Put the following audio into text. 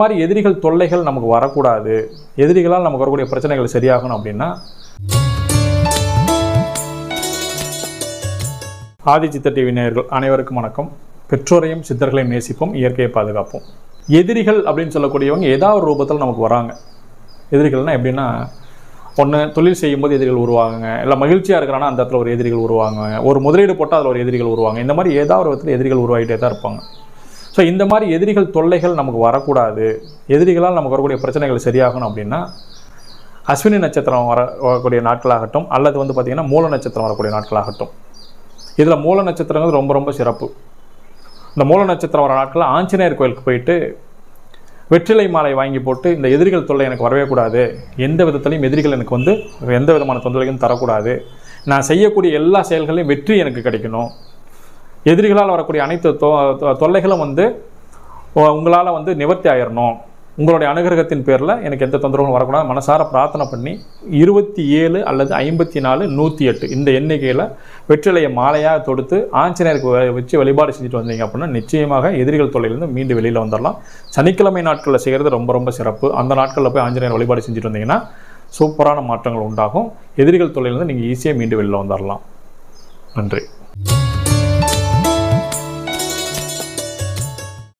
மாதிரி எதிரிகள் தொல்லைகள் நமக்கு வரக்கூடாது. எதிரிகளால் நமக்கு வரக்கூடிய பிரச்சனைகள் சரியாகணும் அப்படின்னா ஆதிச்சித்த டிவி நேயர்கள் அனைவருக்கும் வணக்கம். பெற்றோரையும் சித்தர்களையும் நேசிப்போம் இயற்கையை பாதுகாப்போம். எதிரிகள் அப்படின்னு சொல்லக்கூடியவங்க ஏதாவது ஒரு ரூபத்தில் நமக்கு வராங்க. எதிரிகள்னால் எப்படின்னா ஒன்று தொழில் செய்யும்போது எதிரிகள் உருவாங்க இல்லை மகிழ்ச்சியாக இருக்கிறானா அந்த இடத்துல ஒரு எதிரிகள் உருவாங்க ஒரு முதலீடு போட்டால் அதில் ஒரு எதிரிகள் உருவாங்க இந்த மாதிரி ஏதாவது ஒரு விதத்தில் எதிரிகள் உருவாகிட்டே தான் இருப்பாங்க. ஸோ இந்த மாதிரி எதிரிகள் தொல்லைகள் நமக்கு வரக்கூடாது. எதிரிகளால் நமக்கு வரக்கூடிய பிரச்சனைகள் சரியாகணும் அப்படின்னா அஸ்வினி நட்சத்திரம் வர வரக்கூடிய நாட்களாகட்டும் அல்லது வந்து பார்த்திங்கன்னா மூல நட்சத்திரம் வரக்கூடிய நாட்களாகட்டும். இதில் மூல நட்சத்திரங்கிறது ரொம்ப ரொம்ப சிறப்பு. இந்த மூல நட்சத்திரம் வர நாட்களில் ஆஞ்சநேயர் கோயிலுக்கு போயிட்டு வெற்றிலை மாலை வாங்கி போட்டு இந்த எதிரிகள் தொல்லை எனக்கு வரவே கூடாது. எந்த விதத்துலையும் எதிரிகள் எனக்கு வந்து எந்த விதமான தொந்தரவையும் தரக்கூடாது. நான் செய்யக்கூடிய எல்லா செயல்களையும் வெற்றி எனக்கு கிடைக்கணும். எதிரிகளால் வரக்கூடிய அனைத்து தொ தொல்லைகளும் வந்து உங்களால் வந்து நிவர்த்தி ஆயிடணும் உங்களுடைய அனுகிரகத்தின் பேரில் எனக்கு எந்த தொந்தரவும் வரக்கூடாது. மனசார பிரார்த்தனை பண்ணி இருபத்தி ஏழு அல்லது ஐம்பத்தி நாலு நூற்றி எட்டு இந்த எண்ணிக்கையில் வெற்றிலையை மாலையாக தொடுத்து ஆஞ்சநேயருக்கு வச்சு வழிபாடு செஞ்சுட்டு வந்தீங்க அப்படின்னா நிச்சயமாக எதிரிகள் தொல்லையிலேருந்து மீண்டு வெளியில் வந்துடலாம் சனிக்கிழமை நாட்களில் செய்கிறது ரொம்ப ரொம்ப சிறப்பு. அந்த நாட்களில் போய் ஆஞ்சநேயர் வழிபாடு செஞ்சுட்டு வந்தீங்கன்னா சூப்பரான மாற்றங்கள் உண்டாகும். எதிரிகள் தொல்லையிலேருந்து நீங்கள் ஈஸியாக மீண்டு வெளியில் வந்துடலாம் நன்றி.